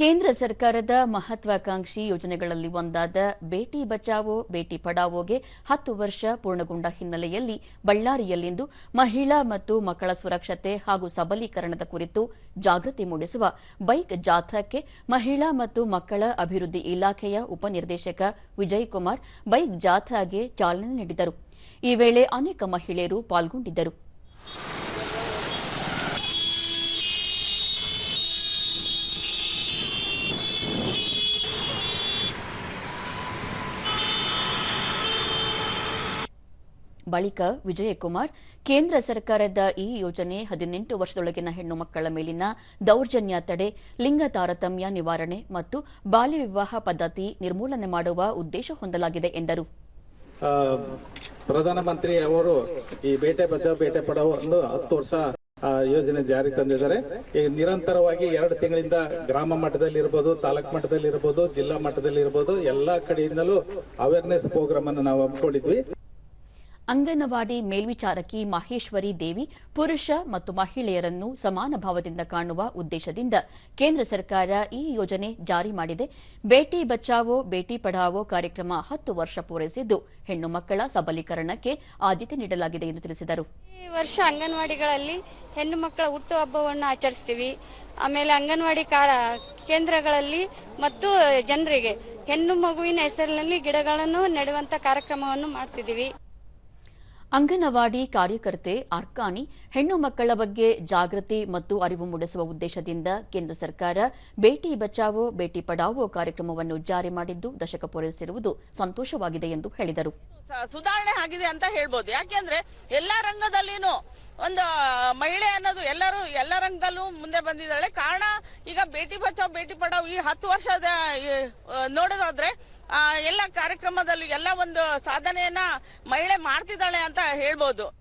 ಕೇಂದ್ರ ಸರ್ಕಾರದ ಮಹತ್ವಾಕಾಂಕ್ಷಿ ಯೋಜನೆಗಳಲ್ಲಿ ಒಂದಾದ ಬೇಟಿ ಬಚಾವೋ, ಬೇಟಿ ಪಡಾವೋಗೆ ಹತ್ತು ವರ್ಷ ಪೂರ್ಣಗೊಂಡ ಹಿನ್ನೆಲೆಯಲ್ಲಿ ಬಳ್ಳಾರಿಯಲ್ಲಿಂದು ಮಹಿಳಾ ಮತ್ತು ಮಕ್ಕಳ ಸುರಕ್ಷತೆ ಹಾಗೂ ಸಬಲೀಕರಣದ ಕುರಿತು ಜಾಗೃತಿ ಮೂಡಿಸುವ ಬೈಕ್ ಜಾಥಾಕ್ಕೆ ಮಹಿಳಾ ಮತ್ತು ಮಕ್ಕಳ ಅಭಿವೃದ್ಧಿ ಇಲಾಖೆಯ ಉಪನಿರ್ದೇಶಕ ವಿಜಯ್ ಕುಮಾರ್ ಬೈಕ್ ಜಾಥಾಗೆ ಚಾಲನೆ ನೀಡಿದರು. ಈ ವೇಳೆ ಅನೇಕ ಮಹಿಳೆಯರು ಪಾಲ್ಗೊಂಡಿದ್ದರು. ಬಳಿಕ ವಿಜಯಕುಮಾರ್, ಕೇಂದ್ರ ಸರ್ಕಾರದ ಈ ಯೋಜನೆ ಹದಿನೆಂಟು ವರ್ಷದೊಳಗಿನ ಹೆಣ್ಣು ಮಕ್ಕಳ ಮೇಲಿನ ದೌರ್ಜನ್ಯ ತಡೆ, ಲಿಂಗ ತಾರತಮ್ಯ ನಿವಾರಣೆ ಮತ್ತು ಬಾಲ್ಯ ವಿವಾಹ ಪದ್ಧತಿ ನಿರ್ಮೂಲನೆ ಮಾಡುವ ಉದ್ದೇಶ ಹೊಂದಲಾಗಿದೆ ಎಂದರು. ಪ್ರಧಾನಮಂತ್ರಿ ಅವರು ಈ ಬೇಟೆ ಬಚಾವ್ ಬೇಟೆ ಪಡಾವ್ ಒಂದು ಹತ್ತು ವರ್ಷ ಯೋಜನೆ ಜಾರಿ ತಂದಿದ್ದಾರೆ. ಈಗ ನಿರಂತರವಾಗಿ ಎರಡು ತಿಂಗಳಿಂದ ಗ್ರಾಮ ಮಟ್ಟದಲ್ಲಿ ಇರ್ಬೋದು ತಾಲೂಕ್ ಮಟ್ಟದಲ್ಲಿ ಇರ್ಬೋದು ಜಿಲ್ಲಾ ಮಟ್ಟದಲ್ಲಿ ಇರ್ಬೋದು ಎಲ್ಲಾ ಕಡೆಯಿಂದಲೂ ಅವೇರ್ನೆಸ್ ಪ್ರೋಗ್ರಾಮ್ ಅನ್ನು ನಾವು ಹಮ್ಮಿಕೊಂಡಿದ್ವಿ. ಅಂಗನವಾಡಿ ಮೇಲ್ವಿಚಾರಕಿ ಮಹೇಶ್ವರಿ ದೇವಿ ಪುರುಷ ಮತ್ತು ಮಹಿಳೆಯರನ್ನು ಸಮಾನ ಭಾವದಿಂದ ಕಾಣುವ ಉದ್ದೇಶದಿಂದ ಕೇಂದ್ರ ಸರ್ಕಾರ ಈ ಯೋಜನೆ ಜಾರಿ ಮಾಡಿದೆ. ಬೇಟಿ ಬಚಾವೋ, ಬೇಟಿ ಪಢಾವೋ ಕಾರ್ಯಕ್ರಮ ಹತ್ತು ವರ್ಷ ಪೂರೈಸಿದ್ದು ಹೆಣ್ಣು ಮಕ್ಕಳ ಸಬಲೀಕರಣಕ್ಕೆ ಆದ್ಯತೆ ನೀಡಲಾಗಿದೆ ಎಂದು ತಿಳಿಸಿದರು. ಈ ವರ್ಷ ಅಂಗನವಾಡಿಗಳಲ್ಲಿ ಹೆಣ್ಣು ಮಕ್ಕಳ ಹುಟ್ಟುಹಬ್ಬವನ್ನು ಆಚರಿಸ್ತೀವಿ. ಆಮೇಲೆ ಅಂಗನವಾಡಿ ಕೇಂದ್ರಗಳಲ್ಲಿ ಮತ್ತು ಜನರಿಗೆ ಹೆಣ್ಣು ಮಗುವಿನ ಹೆಸರಿನಲ್ಲಿ ಗಿಡಗಳನ್ನು ನೆಡುವಂತ ಕಾರ್ಯಕ್ರಮವನ್ನು ಮಾಡ್ತಿದ್ದೀವಿ. ಅಂಗನವಾಡಿ ಕಾರ್ಯಕರ್ತೆ ಅರ್ಕಾನಿ ಹೆಣ್ಣು ಮಕ್ಕಳ ಬಗ್ಗೆ ಜಾಗೃತಿ ಮತ್ತು ಅರಿವು ಮೂಡಿಸುವ ಉದ್ದೇಶದಿಂದ ಕೇಂದ್ರ ಸರ್ಕಾರ ಬೇಟಿ ಬಚಾವೋ, ಬೇಟಿ ಪಡಾವೋ ಕಾರ್ಯಕ್ರಮವನ್ನು ಜಾರಿ ಮಾಡಿದ್ದು ದಶಕ ಪೂರೈಸಿರುವುದು ಸಂತೋಷವಾಗಿದೆ ಎಂದು ಹೇಳಿದರು. ಸುಧಾರಣೆ ಆಗಿದೆ ಅಂತ ಹೇಳ್ಬೋದು. ಯಾಕೆಂದ್ರೆ ಎಲ್ಲಾ ರಂಗದಲ್ಲಿನೂ ಒಂದು ಮಹಿಳೆ ಅನ್ನೋದು ಎಲ್ಲರೂ, ಎಲ್ಲ ರಂಗದಲ್ಲೂ ಮುಂದೆ ಬಂದಿದ್ದಾಳೆ. ಕಾರಣ ಈಗ ಬೇಟಿ ಬಚಾವ್, ಬೇಟಿ ಪಡಾವ್ ಈ ಹತ್ತು ವರ್ಷದ ನೋಡೋದಾದ್ರೆ ಎಲ್ಲ ಕಾರ್ಯಕ್ರಮದಲ್ಲೂ ಎಲ್ಲ ಒಂದು ಸಾಧನೆಯನ್ನ ಮಹಿಳೆ ಮಾಡ್ತಿದ್ದಾಳೆ ಅಂತ ಹೇಳ್ಬೋದು.